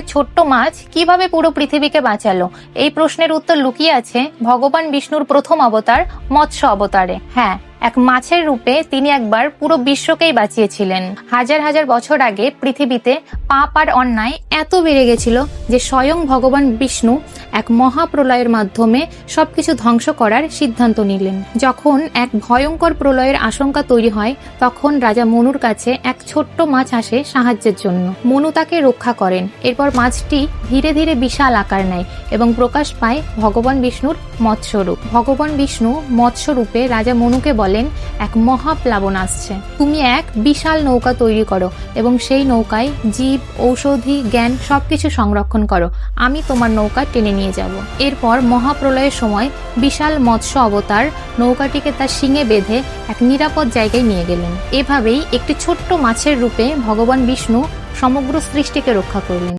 একটা ছোট্ট মাছ কীভাবে পুরো পৃথিবীকে বাঁচালো? এই প্রশ্নের উত্তর লুকিয়ে আছে ভগবান বিষ্ণুর প্রথম অবতার, মৎস্য অবতারে। হ্যাঁ এক মাছের রূপে তিনি একবার পুরো বিশ্বকেই বাঁচিয়েছিলেন। হাজার হাজার বছর আগে পৃথিবীতে পাপ আর অন্যায় এত বেড়ে গেছিল যে স্বয়ং ভগবান বিষ্ণু এক মহাপ্রলয়ের মাধ্যমে সবকিছু ধ্বংস করার সিদ্ধান্ত নিলেন। যখন এক ভয়ঙ্কর প্রলয়ের আশঙ্কা তৈরি হয়, তখন রাজা মনুর কাছে এক ছোট্ট মাছ আসে সাহায্যের জন্য। মনু তাকে রক্ষা করেন। এরপর মাছটি ধীরে ধীরে বিশাল আকার নেয় এবং প্রকাশ পায় ভগবান বিষ্ণুর মৎস্যরূপ। ভগবান বিষ্ণু মৎস্যরূপে রাজা মনুকে বলেন এক মহাপ্লাবন আসছে। তুমি এক বিশাল নৌকা তৈরি করো এবং সেই নৌকায় জীব, ঔষধি, জ্ঞান সবকিছু সংরক্ষণ করো। আমি তোমার নৌকা টেনে নিয়ে যাব। এরপর মহাপ্রলয়ের সময় বিশাল মৎস্য অবতার নৌকাটিকে তার শিঙে বেঁধে এক নিরাপদ জায়গায় নিয়ে গেলেন। এভাবেই একটি ছোট্ট মাছের রূপে ভগবান বিষ্ণু সমগ্র সৃষ্টিকে রক্ষা করলেন।